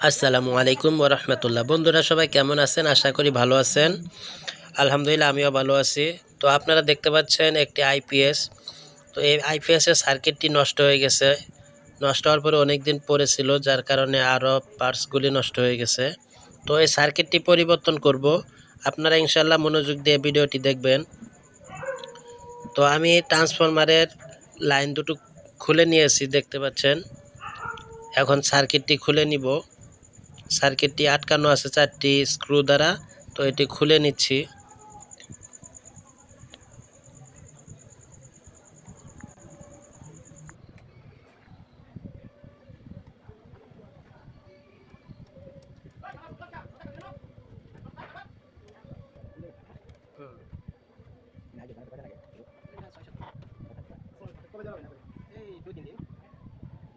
আসসালামু আলাইকুম ওরহমতুল্লাহ বন্ধুরা, সবাই কেমন আছেন? আশা করি ভালো আছেন। আলহামদুলিল্লাহ, আমিও ভালো আছি। তো আপনারা দেখতে পাচ্ছেন একটি আইপিএস তো এই আইপিএসের সার্কিটটি নষ্ট হয়ে গেছে। নষ্ট হওয়ার পরে অনেক দিন পড়েছিল যার কারণে আরও পার্টসগুলি নষ্ট হয়ে গেছে। তো এই সার্কিটটি পরিবর্তন করব। আপনারা ইনশাল্লাহ মনোযোগ দিয়ে ভিডিওটি দেখবেন। তো আমি ট্রান্সফরমারের লাইন দুটো খুলে নিয়েছি, দেখতে পাচ্ছেন। এখন সার্কিটটি খুলে নিব। সার্কিটটি আটকানো আছে চারটি স্ক্রু দ্বারা, তো এটি খুলে নিচ্ছি। eight nine eight six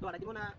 আমার একটা জিনিস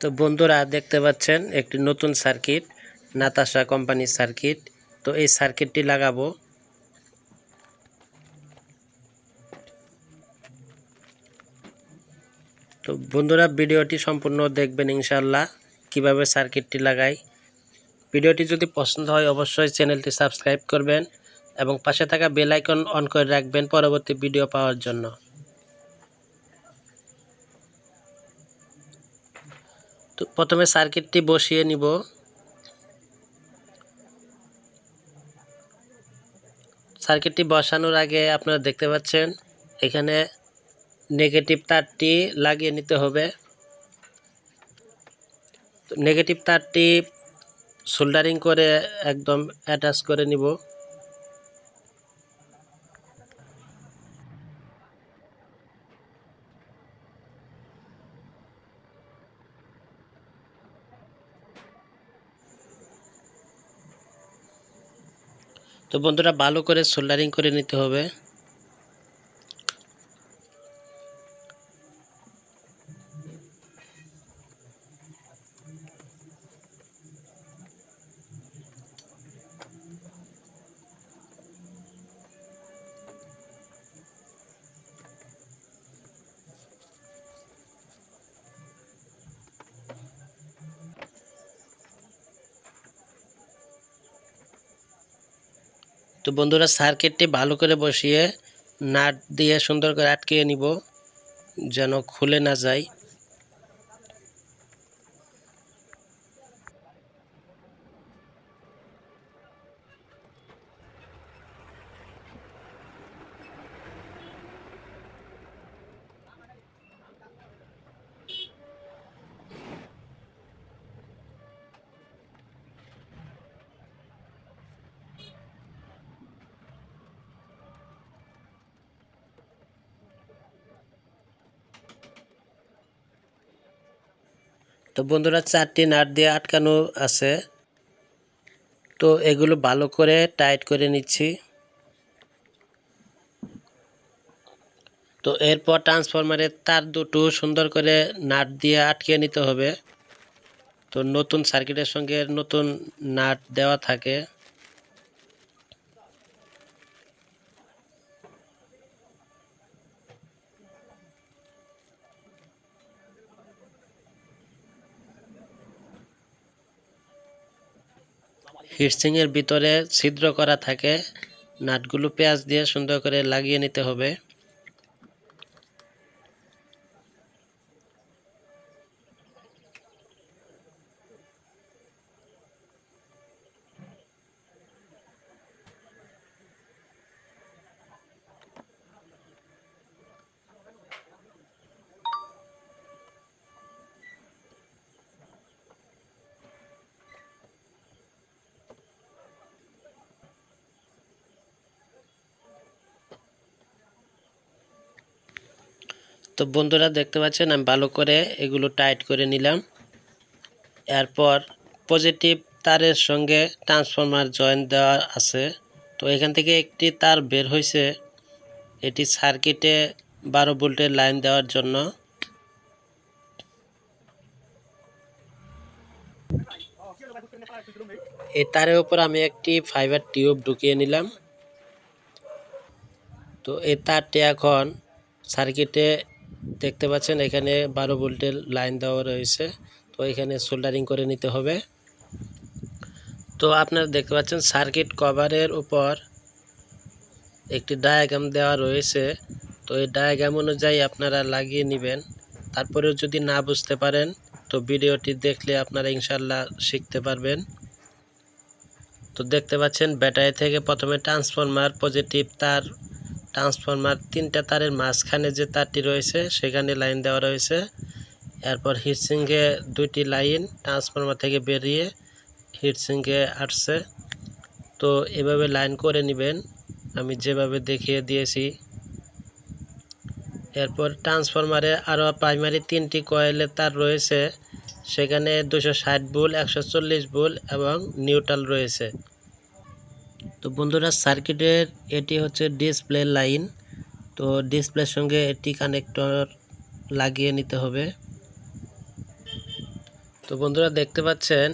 তো বন্ধুরা দেখতে পাচ্ছেন একটি নতুন সার্কিট, নাতাশা কোম্পানির সার্কিট। তো এই সার্কিটটি লাগাবো। তো বন্ধুরা ভিডিওটি সম্পূর্ণ দেখবেন ইনশাল্লাহ কীভাবে সার্কিটটি লাগাই। ভিডিওটি যদি পছন্দ হয় অবশ্যই চ্যানেলটি সাবস্ক্রাইব করবেন এবং পাশে থাকা বেল আইকন অন করে রাখবেন পরবর্তী ভিডিও পাওয়ার জন্য। তো প্রথমে সার্কিটটি বসিয়ে নিব। সার্কিটটি বসানোর আগে আপনারা দেখতে পাচ্ছেন, এখানে নেগেটিভ তারটি লাগিয়ে নিতে হবে। নেগেটিভ তারটি সোল্ডারিং করে একদম অ্যাটাচ করে নিব। তো বন্ধুরা ভালো করে সোল্ডারিং করে নিতে হবে। তো বন্ধুরা সার্কিটটি ভালো করে বসিয়ে নাট দিয়ে সুন্দর করে আটকে নিব, যেন খুলে না যায়। তো বন্ধুরা চারটি নাট দিয়ে আটকানো আছে। তো এগুলো ভালো করে টাইট করে নিচ্ছি। তো এরপর ট্রান্সফরমারের তার দুটো সুন্দর করে নাট দিয়ে আটকে নিতে হবে। তো নতুন সার্কিটের সঙ্গে নতুন নাট দেওয়া থাকে। হিটসিংয়ের ভিতরে ছিদ্র করা থাকে। নাটগুলো পেঁয়াজ দিয়ে সুন্দর করে লাগিয়ে নিতে হবে। তো বন্ধুরা দেখতে পাচ্ছেন, আমি ভালো করে এগুলো টাইট করে নিলাম। এরপর পজিটিভ তারের সঙ্গে ট্রান্সফরমার জয়েন দেওয়া আছে। তো এখান থেকে একটি তার বের হয়েছে। এটি সার্কিটে বারো ভোল্টের লাইন দেওয়ার জন্য। এই তারের উপর আমি একটি ফাইবার টিউব ঢুকিয়ে নিলাম। তো এই তারটি এখন সার্কিটে দেখতে পাচ্ছেন এখানে বারো ভোল্টের লাইন দেওয়া রয়েছে। তো এখানে সোল্ডারিং করে নিতে হবে। তো আপনারা দেখতে পাচ্ছেন সার্কিট কভারের উপর একটি ডায়াগ্রাম দেওয়া রয়েছে। তো এই ডায়াগ্রাম অনুযায়ী আপনারা লাগিয়ে নেবেন। তারপরেও যদি না বুঝতে পারেন, তো ভিডিওটি দেখলে আপনারা ইনশাল্লাহ শিখতে পারবেন। তো দেখতে পাচ্ছেন ব্যাটারি থেকে প্রথমে ট্রান্সফরমার পজিটিভ তার ট্রান্সফরমার তিনটা তারের মাঝখানে যে তারটি রয়েছে, সেখানে লাইন দেওয়া রয়েছে। এরপর হিটসিঙ্গে দুইটি লাইন ট্রান্সফরমার থেকে বেরিয়ে হিটসিঙ্গে আসছে। তো এভাবে লাইন করে নেবেন। আমি যেভাবে দেখিয়ে দিয়েছি। এরপর ট্রান্সফরমারে আরও প্রাইমারি তিনটি কয়েলের তার রয়েছে। সেখানে দুশো ষাট বুল, একশো চল্লিশ বুল এবং নিউট্রাল রয়েছে। তো বন্ধুরা, সার্কিটের এটি হচ্ছে ডিসপ্লে লাইন। তো ডিসপ্লের সঙ্গে এটি কানেক্টর লাগিয়ে নিতে হবে। তো বন্ধুরা, দেখতে পাচ্ছেন,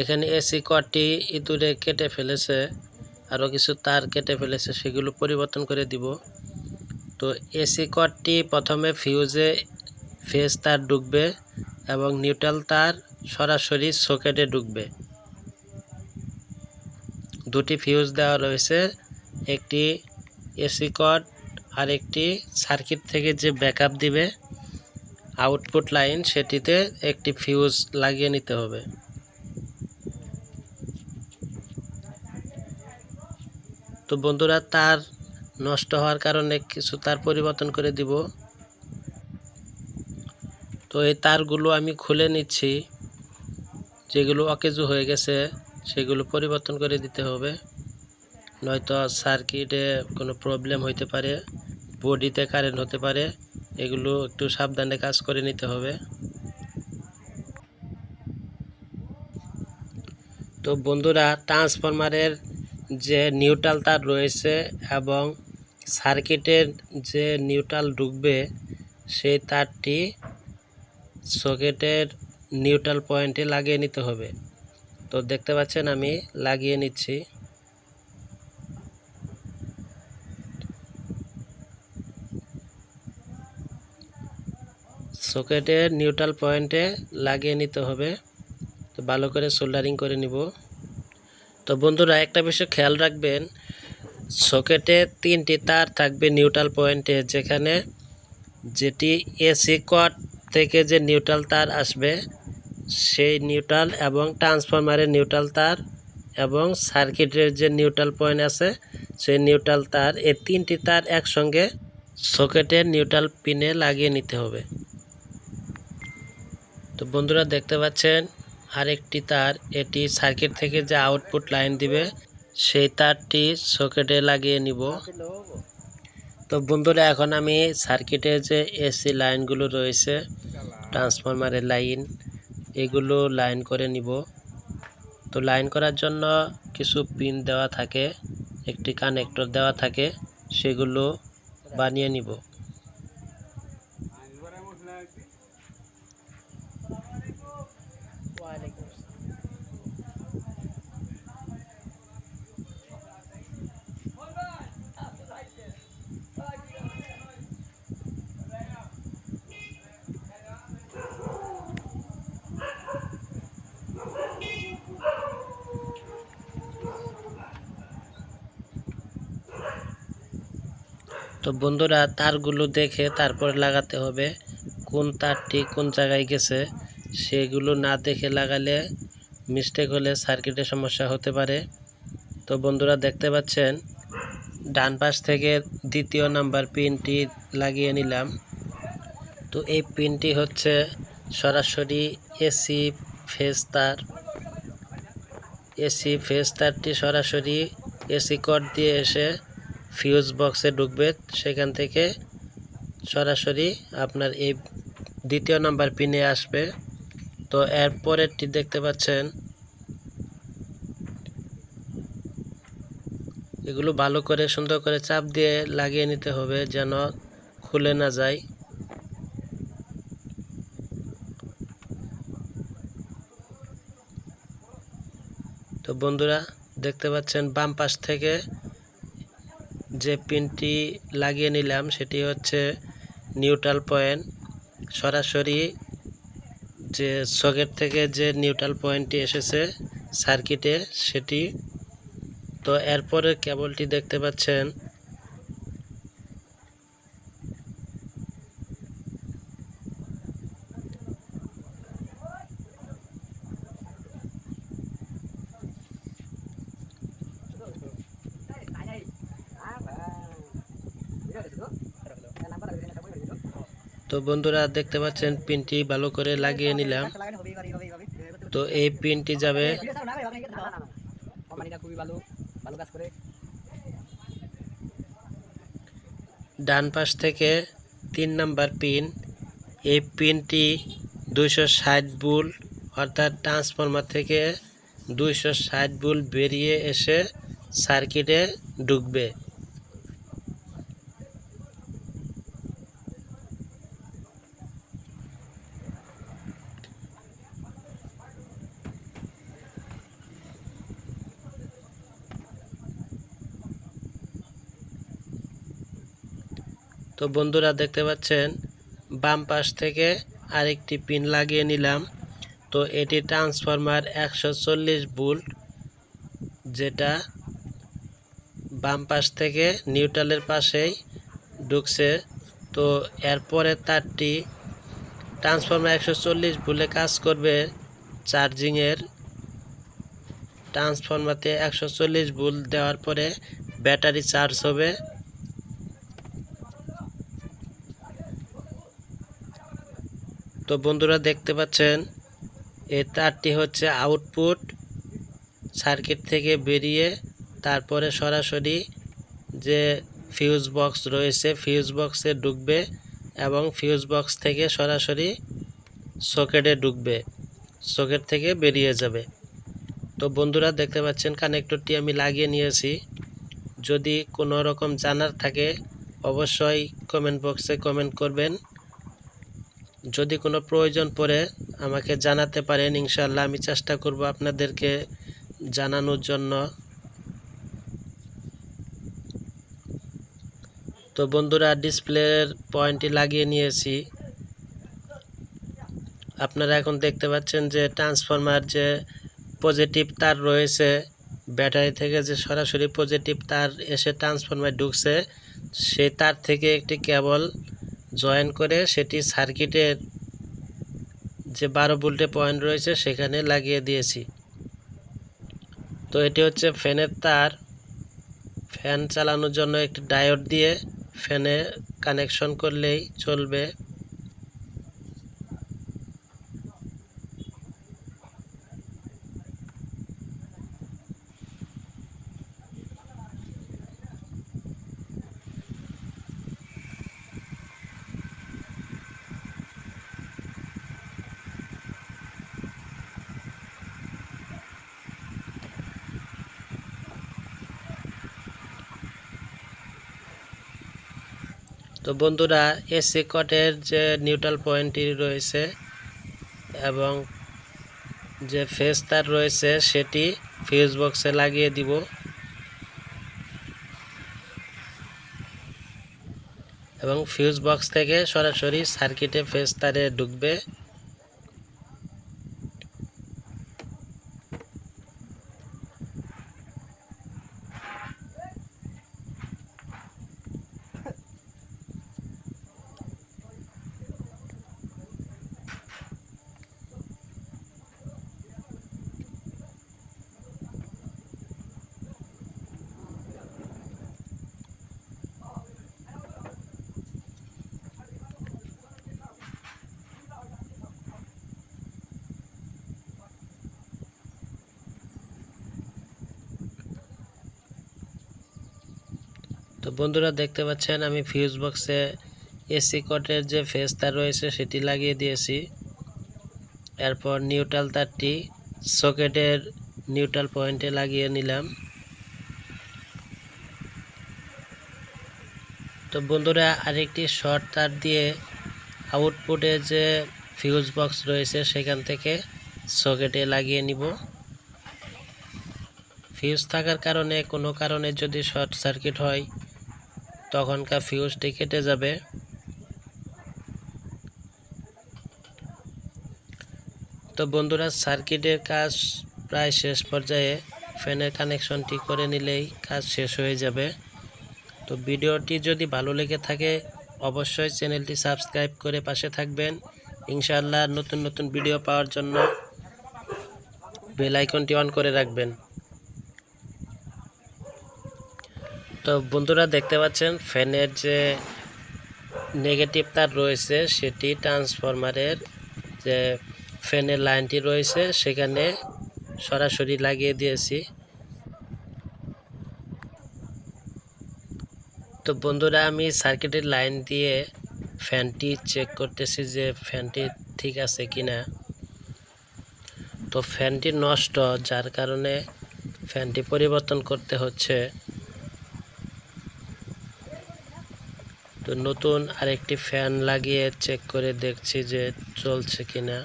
এখানে এসি কটি ইঁদুরে কেটে ফেলেছে, আরও কিছু তার কেটে ফেলেছে, সেগুলো পরিবর্তন করে দিব। তো এসি কটটি প্রথমে ফিউজে ফেজ তার ঢুকবে এবং নিউট্রাল তার সরাসরি সকেটে ঢুকবে। দুটি ফিউজ দেওয়া রয়েছে, একটি এসি কট আর একটি সার্কিট থেকে যে ব্যাকআপ দিবে আউটপুট লাইন সেটিতে একটি ফিউজ লাগিয়ে নিতে হবে। তো বন্ধুরা, তার নষ্ট হওয়ার কারণে কিছু তার পরিবর্তন করে দিব। তো এই তারগুলো আমি খুলে নিচ্ছি, যেগুলো অকেজু হয়ে গেছে। সেগুলো পরিবর্তন করে দিতে হবে। নয়তো সার্কিটে কোনো প্রবলেম হইতে পারে বডিতে কারেন্ট হতে পারে, এগুলো একটু সাবধানে কাজ করে নিতে হবে। তো বন্ধুরা ট্রান্সফরমারের যে নিউট্রাল তার রয়েছে এবং সার্কিটের যে নিউট্রাল ঢুকবে, সেই তারটি সকেটের নিউট্রাল পয়েন্টে লাগিয়ে নিতে হবে। তো দেখতে পাচ্ছেন, আমি লাগিয়ে নিচ্ছি। সকেটের নিউট্রাল পয়েন্টে লাগিয়ে নিতে হবে। তো ভালো করে সোল্ডারিং করে নিব। তো বন্ধুরা, একটা বিষয় খেয়াল রাখবেন, সকেটে তিনটি তার থাকবে নিউট্রাল পয়েন্টে, যেখানে যেটি এসি কট থেকে যে নিউট্রাল তার আসবে সেই নিউট্রাল এবং ট্রান্সফরমারের নিউট্রাল তার এবং সার্কিটের যে নিউট্রাল পয়েন্ট আছে, সেই নিউট্রাল তার এই তিনটি তার একসঙ্গে সকেটের নিউট্রাল পিনে লাগিয়ে নিতে হবে। তো বন্ধুরা দেখতে পাচ্ছেন, আরেকটি তার এটি সার্কিট থেকে যে আউটপুট লাইন দিবে, সেই তারটি সকেটে লাগিয়ে নিব। তো বন্ধুরা, এখন আমি সার্কিটে যে এসি লাইনগুলো রয়েছে ট্রান্সফরমারের লাইন এগুলো লাইন করে নিব। তো লাইন করার জন্য কিছু পিন দেওয়া থাকে, একটি কানেক্টর দেওয়া থাকে, সেগুলো বানিয়ে নিব। তো বন্ধুরা, তারগুলো দেখে তারপরে লাগাতে হবে। কোন তারটি কোন জায়গায় গেছে, সেগুলো না দেখে লাগালে মিস্টেক হলে সার্কিটের সমস্যা হতে পারে। তো বন্ধুরা, দেখতে পাচ্ছেন, ডান পাশ থেকে দ্বিতীয় নাম্বার পিনটি লাগিয়ে নিলাম। তো এই পিনটি হচ্ছে সরাসরি এসি ফেস তার। এসি ফেস তারটি সরাসরি এসি কট দিয়ে এসে ফিউজ বক্সে ঢুকবে, সেখান থেকে সরাসরি আপনার এই দ্বিতীয় নাম্বার পিনে আসবে। তো এর পরেরটি দেখতে পাচ্ছেন। এগুলো ভালো করে সুন্দর করে চাপ দিয়ে লাগিয়ে নিতে হবে যেন খুলে না যায়। তো বন্ধুরা, দেখতে পাচ্ছেন বাম পাশ থেকে যে পিনটি লাগিয়ে নিলাম, সেটি হচ্ছে নিউট্রাল পয়েন্ট। সরাসরি যে সকেট থেকে যে নিউট্রাল পয়েন্টটি এসেছে সার্কিটে সেটি। তো এরপরে কেবলটি দেখতে পাচ্ছেন তো বন্ধুরা দেখতে পাচ্ছেন, পিনটি ভালো করে লাগিয়ে নিলাম। তো এই পিনটি যাবে ডান পাশ থেকে তিন নাম্বার পিন। এই পিনটি দুইশো ষাট বুল অর্থাৎ ট্রান্সফর্মার থেকে দুইশো ষাট বুল বেরিয়ে এসে সার্কিটে ঢুকবে। তো বন্ধুরা দেখতে পাচ্ছেন, বাম পাশ থেকে আরেকটি পিন লাগিয়ে নিলাম। তো এটি ট্রান্সফরমার একশো চল্লিশ ভোল্ট, যেটা বাম পাশ থেকে নিউট্রালের পাশেই ঢুকছে। তো এরপরে তারটি ট্রান্সফরমার একশো চল্লিশ ভুলে কাজ করবে চার্জিংয়ের। ট্রান্সফরমারতে একশো চল্লিশ ভুল দেওয়ার পরে ব্যাটারি চার্জ হবে তো বন্ধুরা দেখতে পাচ্ছেন এই তারটি হচ্ছে আউটপুট সার্কিট থেকে বেরিয়ে তারপরে সরাসরি যে ফিউজ বক্স রয়েছে ফিউজ বক্সে ঢুকবে এবং ফিউজ বক্স থেকে সরাসরি সকেটে ঢুকবে সকেট থেকে বেরিয়ে যাবে। তো বন্ধুরা দেখতে পাচ্ছেন কানেক্টরটি আমি লাগিয়ে নিয়েছি। যদি কোনো রকম জানার থাকে, অবশ্যই কমেন্ট বক্সে কমেন্ট করবেন। যদি কোনো প্রয়োজন পড়ে আমাকে জানাতে পারেন ইনশাল্লাহ আমি চেষ্টা করব আপনাদেরকে জানানোর জন্য। তো বন্ধুরা, ডিসপ্লের পয়েন্টটি লাগিয়ে নিয়েছি। আপনারা এখন দেখতে পাচ্ছেন যে ট্রান্সফরমার যে পজিটিভ তার রয়েছে, ব্যাটারি থেকে যে সরাসরি পজিটিভ তার এসে ট্রান্সফরমার ঢুকছে, সেই তার থেকে একটি কেবল জয়েন করে সেটি সার্কিটের যে বারো ভোল্টে পয়েন্ট রয়েছে সেখানে লাগিয়ে দিয়েছি। তো এটি হচ্ছে ফ্যানের তার। ফ্যান চালানোর জন্য একটি ডায়োড দিয়ে ফ্যানে কানেকশন করলেই চলবে। তো বন্ধুরা, এসি কটের যে নিউট্রাল পয়েন্টটি রয়েছে এবং যে ফেস তার রয়েছে, সেটি ফিউজ বক্সে লাগিয়ে দিব। এবং ফিউজ বক্স থেকে সরাসরি সার্কিটে ফেস তারে ঢুকবে। বন্ধুরা দেখতে পাচ্ছেন, আমি ফিউজ বক্সে এসি কোটের যে ফেস তার রয়েছে সেটি লাগিয়ে দিয়েছি। এরপর নিউট্রাল তারটি সকেটের নিউট্রাল পয়েন্টে লাগিয়ে নিলাম। তো বন্ধুরা, আরেকটি শর্ট তার দিয়ে আউটপুটে যে ফিউজ বক্স রয়েছে সেখান থেকে সকেটে লাগিয়ে নিব। ফিউজ থাকার কারণে, কোনো কারণে যদি শর্ট সার্কিট হয় তখনকার ফিউজটি কেটে যাবে। তো বন্ধুরা, সার্কিটের কাজ প্রায় শেষ পর্যায়ে ফ্যানের কানেকশনটি করে নিলেই কাজ শেষ হয়ে যাবে। তো ভিডিওটি যদি ভালো লেগে থাকে, অবশ্যই চ্যানেলটি সাবস্ক্রাইব করে পাশে থাকবেন। ইনশাআল্লাহ নতুন নতুন ভিডিও পাওয়ার জন্য বেল অন করে রাখবেন। তো বন্ধুরা দেখতে পাচ্ছেন, ফ্যানের যে নেগেটিভ তার রয়েছে, সেটি ট্রান্সফরমারের যে ফ্যানের লাইনটি রয়েছে, সেখানে সরাসরি লাগিয়ে দিয়েছি। তো বন্ধুরা, আমি সার্কিটের লাইন দিয়ে ফ্যানটি চেক করতেছি যে ফ্যানটি ঠিক আছে কিনা। তো ফ্যানটি নষ্ট, যার কারণে ফ্যানটি পরিবর্তন করতে হচ্ছে। তো নতুন আরেকটি ফ্যান লাগিয়ে চেক করে দেখছি যে চলছে কিনা।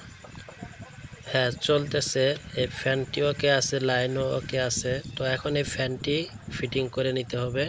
হ্যাঁ চলতেছে। এই ফ্যানটি ওকে আছে, লাইনও ওকে আছে। তো এখন এই ফ্যানটি ফিটিং করে নিতে হবে।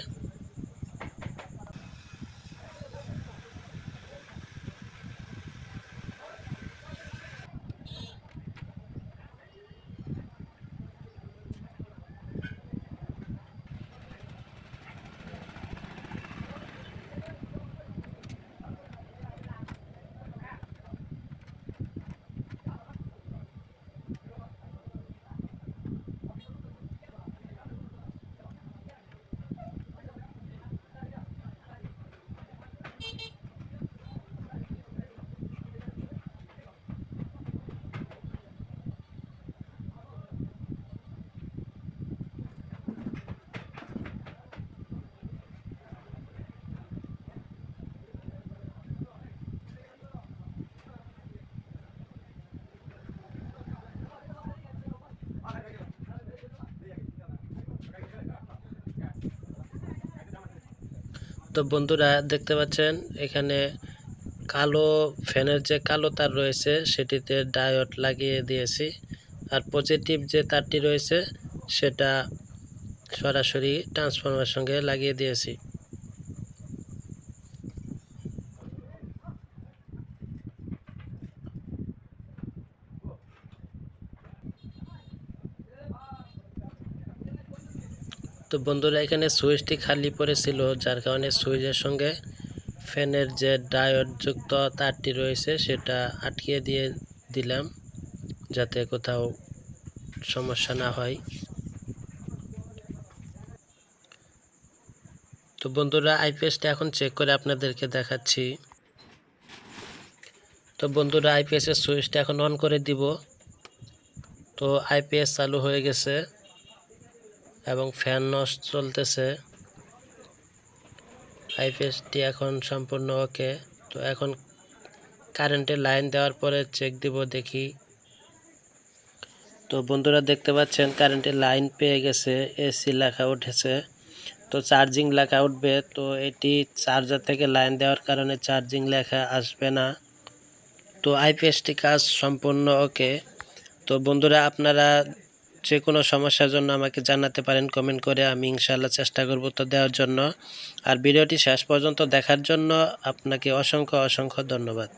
তো বন্ধুরা দেখতে পাচ্ছেন, এখানে কালো ফ্যানের যে কালো তার রয়েছে, সেটিতে ডায়ট লাগিয়ে দিয়েছি। আর পজিটিভ যে তারটি রয়েছে, সেটা সরাসরি ট্রান্সফর্মার সঙ্গে লাগিয়ে দিয়েছি। তো বন্ধুরা, এখানে সুইচটি খালি পড়েছিল, যার কারণে সুইচের সঙ্গে ফ্যানের যে ডায়োড যুক্ত তারটি রয়েছে, সেটা আটকিয়ে দিয়ে দিলাম, যাতে কোথাও সমস্যা না হয়। তো বন্ধুরা, আইপিএসটা এখন চেক করে আপনাদেরকে দেখাচ্ছি। তো বন্ধুরা, আইপিএসের সুইচটা এখন অন করে দিব। তো আইপিএস চালু হয়ে গেছে। এবং ফ্যান নষ্ট চলতেছে। আইপিএসটি এখন সম্পূর্ণ ওকে তো এখন কারেন্টের লাইন দেওয়ার পরে চেক দিব, দেখি। তো বন্ধুরা দেখতে পাচ্ছেন কারেন্টের লাইন পেয়ে গেছে এসি লেখা উঠেছে। তো চার্জিং লেখা উঠবে, তো এটি চার্জার থেকে লাইন দেওয়ার কারণে চার্জিং লেখা আসবে না। তো আইপিএসটি কাজ সম্পূর্ণ ওকে তো বন্ধুরা আপনারা যে কোনো সমস্যার জন্য আমাকে জানাতে পারেন কমেন্ট করে আমি ইনশাল্লাহ চেষ্টা করব তো দেওয়ার জন্য। আর ভিডিওটি শেষ পর্যন্ত দেখার জন্য আপনাকে অসংখ্য অসংখ্য ধন্যবাদ।